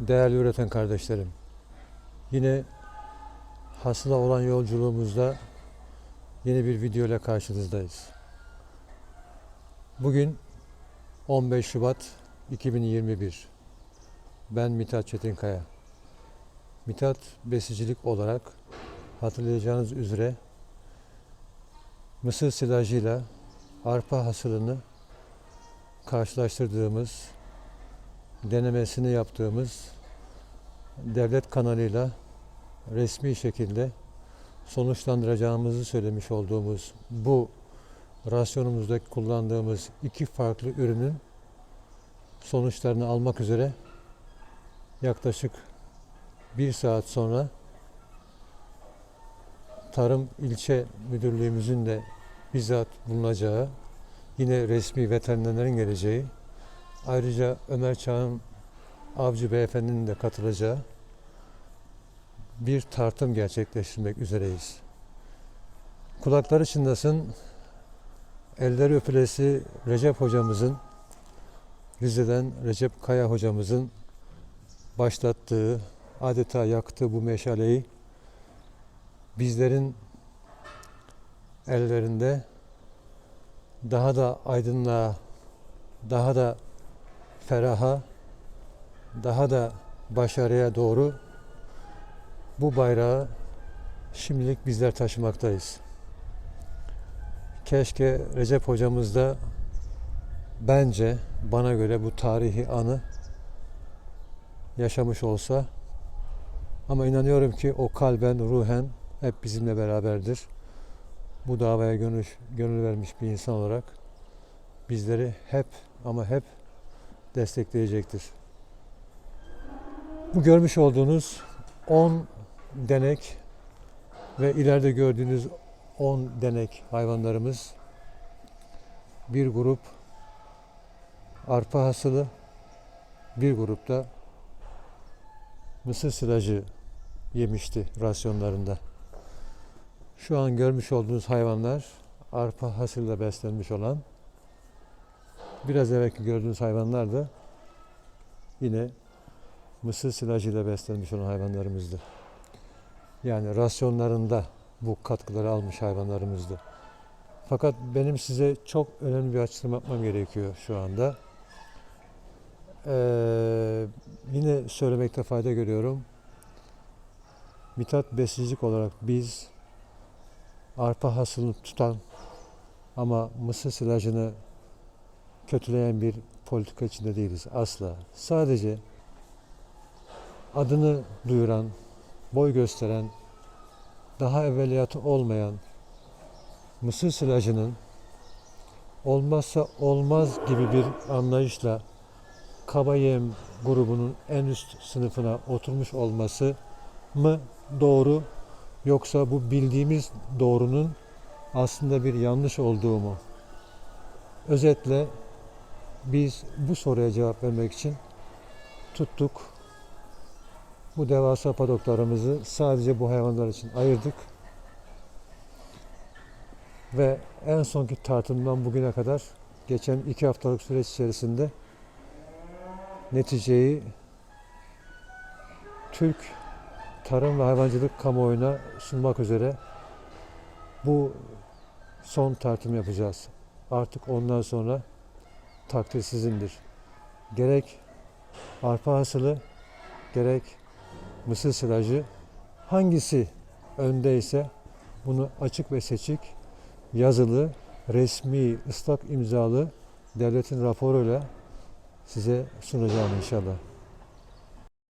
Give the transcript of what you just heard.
Değerli üreten kardeşlerim, yine hasıla olan yolculuğumuzda yeni bir video ile karşınızdayız. Bugün 15 Şubat 2021. Ben Mithat Çetinkaya. Mithat besicilik olarak hatırlayacağınız üzere mısır silajıyla arpa hasılını karşılaştırdığımız, denemesini yaptığımız devlet kanalıyla resmi şekilde sonuçlandıracağımızı söylemiş olduğumuz bu rasyonumuzda kullandığımız iki farklı ürünün sonuçlarını almak üzere yaklaşık bir saat sonra Tarım İlçe Müdürlüğümüzün de bizzat bulunacağı, yine resmi veterinerlerin geleceği, ayrıca Ömer Çağın Avcı Beyefendinin de katılacağı bir tartım gerçekleştirmek üzereyiz. Kulakları çınlasın, elleri öpülesi Recep hocamızın, Rize'den Recep Kaya hocamızın başlattığı, adeta yaktığı bu meşaleyi bizlerin ellerinde daha da aydınlığa, daha da feraha, daha da başarıya doğru bu bayrağı şimdilik bizler taşımaktayız. Keşke Recep hocamız da bence bana göre bu tarihi anı yaşamış olsa ama inanıyorum ki o kalben, ruhen hep bizimle beraberdir. Bu davaya gönül, gönül vermiş bir insan olarak bizleri hep ama hep destekleyecektir. Bu görmüş olduğunuz 10 denek ve ileride gördüğünüz 10 denek hayvanlarımız bir grup arpa hasılı, bir grupta mısır silajı yemişti rasyonlarında. Şu an görmüş olduğunuz hayvanlar arpa hasılla beslenmiş olan biraz evvelki gördüğünüz hayvanlar da yine mısır silajıyla beslenmiş olan hayvanlarımızdı. Yani rasyonlarında bu katkıları almış hayvanlarımızdı. Fakat benim size çok önemli bir açıklama yapmam gerekiyor şu anda. Ee, yine söylemekte fayda görüyorum. Mithat besicilik olarak biz arpa hasılını tutan ama mısır silajını kötüleyen bir politika içinde değiliz asla. Sadece adını duyuran, boy gösteren, daha evveliyatı olmayan mısır silajının olmazsa olmaz gibi bir anlayışla kaba yem grubunun en üst sınıfına oturmuş olması mı doğru yoksa bu bildiğimiz doğrunun aslında bir yanlış olduğu mu? Özetle biz bu soruya cevap vermek için tuttuk. Bu devasa padoklarımızı sadece bu hayvanlar için ayırdık. Ve en sonki tartımdan bugüne kadar geçen iki haftalık süreç içerisinde neticeyi Türk tarım ve hayvancılık kamuoyuna sunmak üzere bu son tartım yapacağız. Artık ondan sonra takdir sizindir. Gerek arpa hasılı, gerek mısır silajı hangisi öndeyse bunu açık ve seçik yazılı, resmi, ıslak imzalı devletin raporuyla size sunacağım inşallah.